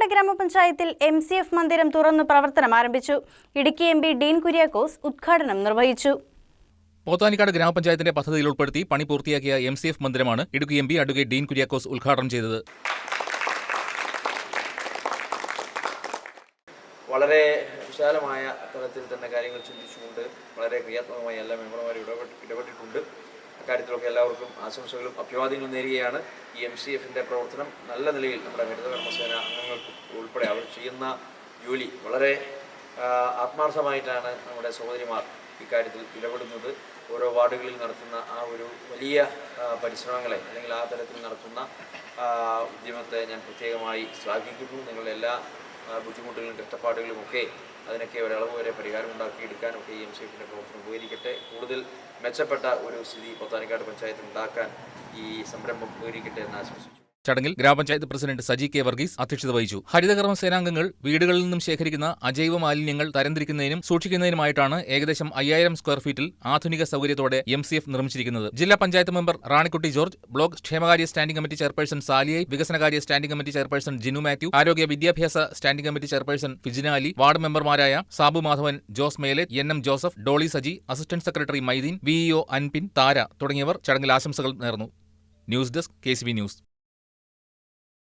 പോത്താനിക്കാട് ഗ്രാമപഞ്ചായത്തിൽ M C F മന്ദിരം തുറന്നു പ്രവർത്തനം ആരംഭിച്ചു. ഇടുക്കി എം പി ഡീൻ കുര്യാക്കോസ് ഉദ്ഘാടനം നിർവഹിച്ചു. പോത്താനിക്കാട് ഗ്രാമപഞ്ചായത്തിന്റെ പദ്ധതിയിൽ ഉൾപ്പെടുത്തി പണി പൂർത്തിയാക്കിയ M C F മന്ദിരമാണ് Idukki M P advocate Dean Kuriakose ഉദ്ഘാടനം ചെയ്തത്. വളരെ വിശാലമായ തലത്തിൽ തന്നെ കാര്യങ്ങൾ ചിന്തിച്ചുകൊണ്ട് വളരെ ക്രിയാത്മകമായി എല്ലാ മെമ്പർമാരും ഇടപെട്ടിട്ടുണ്ട്. അക്കാര്യത്തിലൊക്കെ എല്ലാവർക്കും ആശംസകളും അഭിവാദ്യങ്ങളും നേരുകയാണ്. ഈ എം സി എഫിന്റെ പ്രവർത്തനം നല്ല നിലയിൽ നമ്മുടെ ഹരിതകർമ്മസേന അംഗങ്ങൾക്ക് ഉൾപ്പെടെ അവർ ചെയ്യുന്ന ജോലി വളരെ ആത്മാർത്ഥമായിട്ടാണ് നമ്മുടെ സഹോദരിമാർ ഇക്കാര്യത്തിൽ ഇടപെടുന്നത്. ഓരോ വാർഡുകളിൽ നടത്തുന്ന ആ ഒരു വലിയ പരിശ്രമങ്ങളെ അല്ലെങ്കിൽ ആ തരത്തിൽ നടത്തുന്ന ഉദ്യമത്തെ ഞാൻ പ്രത്യേകമായി ശ്ലാഘിക്കുന്നു. നിങ്ങളുടെ എല്ലാ ബുദ്ധിമുട്ടുകളും കഷ്ടപ്പാടുകളും ഒക്കെ അതിനൊക്കെ ഒരളവ് വരെ പരിഹാരം ഉണ്ടാക്കിയെടുക്കാനൊക്കെ ഈ എം സി എഫിന്റെ പ്രവർത്തനം ഉപകരിക്കട്ടെ. കൂടുതൽ മെച്ചപ്പെട്ട ഒരു സ്ഥിതി പൊത്താനിക്കാട് പഞ്ചായത്തിൽ ഉണ്ടാക്കാൻ ഈ സംരംഭം ഉപകരിക്കട്ടെ എന്ന് ആശംസിച്ചു. ചടങ്ങിൽ ഗ്രാമപഞ്ചായത്ത് പ്രസിഡന്റ് സജി കെ വർഗീസ് അധ്യക്ഷത വഹിച്ചു. ഹരിതകർമ്മ സേനാംഗങ്ങൾ വീടുകളിൽ നിന്നും ശേഖരിക്കുന്ന അജൈവ മാലിന്യങ്ങൾ തരംതിരിക്കുന്നതിനും സൂക്ഷിക്കുന്നതിനുമായിട്ടാണ് ഏകദേശം അയ്യായിരം സ്ക്വയർ ഫീറ്റിൽ ആധുനിക സൗകര്യത്തോടെ എം സി എഫ് നിർമ്മിച്ചിരിക്കുന്നത്. ജില്ലാ പഞ്ചായത്ത് മെമ്പർ റാണിക്കുട്ടി ജോർജ് ബ്ലോക്ക് ക്ഷേമകാര്യ സ്റ്റാൻഡിംഗ് കമ്മിറ്റി ചെയർപേഴ്സൺ സാലിയായി വികസനകാര്യ standing committee chairperson Jinu Mathew ആരോഗ്യ വിദ്യാഭ്യാസ standing committee chairperson Fijinali ward മെമ്പർമാരായ സാബു മാധവൻ ജോസ് മേലെ N M Joseph Dolly Saji assistant secretary Mydeen VEO Anpin Thara തുടങ്ങിയവർ ചടങ്ങിൽ ആശംസകൾ നേർന്നു. News desk K news.